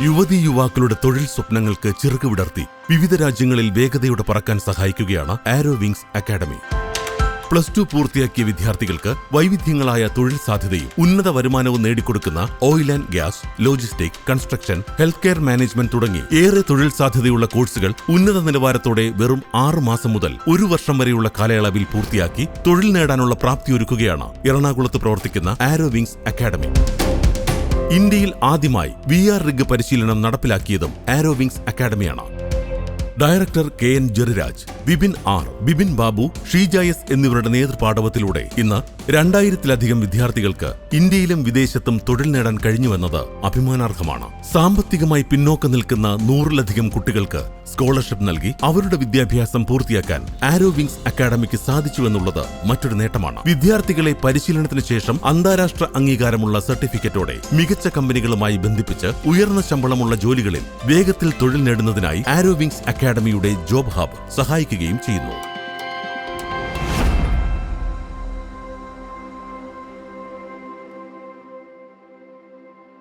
യുവതീ യുവാക്കളുടെ തൊഴിൽ സ്വപ്നങ്ങൾക്ക് ചിറകുവിടർത്തി വിവിധ രാജ്യങ്ങളിൽ വേഗതയോടെ പറക്കാൻ സഹായിക്കുകയാണ് aero wings academy plus two പൂർത്തിയാക്കിയ വിദ്യാർത്ഥികൾക്ക് വൈവിധ്യങ്ങളായ തൊഴിൽ സാധ്യതയും ഉന്നത വരുമാനവും നേടിക്കൊടുക്കുന്ന oil and gas logistic construction health care management തുടങ്ങി ഏറെ തൊഴിൽ സാധ്യതയുള്ള കോഴ്സുകൾ ഉന്നത നിലവാരത്തോടെ വെറും ആറ് മാസം മുതൽ ഒരു വർഷം വരെയുള്ള കാലയളവിൽ പൂർത്തിയാക്കി തൊഴിൽ നേടാനുള്ള പ്രാപ്തി പ്രാപ്തിയൊരുക്കുകയാണ് എറണാകുളത്ത് പ്രവർത്തിക്കുന്ന ആരോ വിങ്സ് അക്കാഡമി ഇന്ത്യയിൽ ആദ്യമായി വി ആർ റിഗ് പരിശീലനം നടപ്പിലാക്കിയതും aero wings അക്കാഡമിയാണ്. Director K N Jeriraj Bibin R Bibin Babu Sheeja S എന്നിവരുടെ നേതൃപാഠവത്തിലൂടെ ഇന്ന് രണ്ടായിരത്തിലധികം വിദ്യാർത്ഥികൾക്ക് ഇന്ത്യയിലും വിദേശത്തും തൊഴിൽ നേടാൻ കഴിഞ്ഞുവെന്നത് അഭിമാനാർഹമാണ്. സാമ്പത്തികമായി പിന്നോക്കം നിൽക്കുന്ന നൂറിലധികം കുട്ടികൾക്ക് സ്കോളർഷിപ്പ് നൽകി അവരുടെ വിദ്യാഭ്യാസം പൂർത്തിയാക്കാൻ ആരോ വിങ്സ് അക്കാഡമിക്ക് സാധിച്ചുവെന്നുള്ളത് മറ്റൊരു നേട്ടമാണ്. വിദ്യാർത്ഥികളെ പരിശീലനത്തിന് ശേഷം അന്താരാഷ്ട്ര അംഗീകാരമുള്ള സർട്ടിഫിക്കറ്റോടെ മികച്ച കമ്പനികളുമായി ബന്ധിപ്പിച്ച് ഉയർന്ന ശമ്പളമുള്ള ജോലികളിൽ വേഗത്തിൽ തൊഴിൽ നേടുന്നതിനായി ആരോ വിങ്സ് അക്കാഡമിയുടെ ജോബ് ഹബ് എത്തിക്കുകയും ചെയ്യുന്നു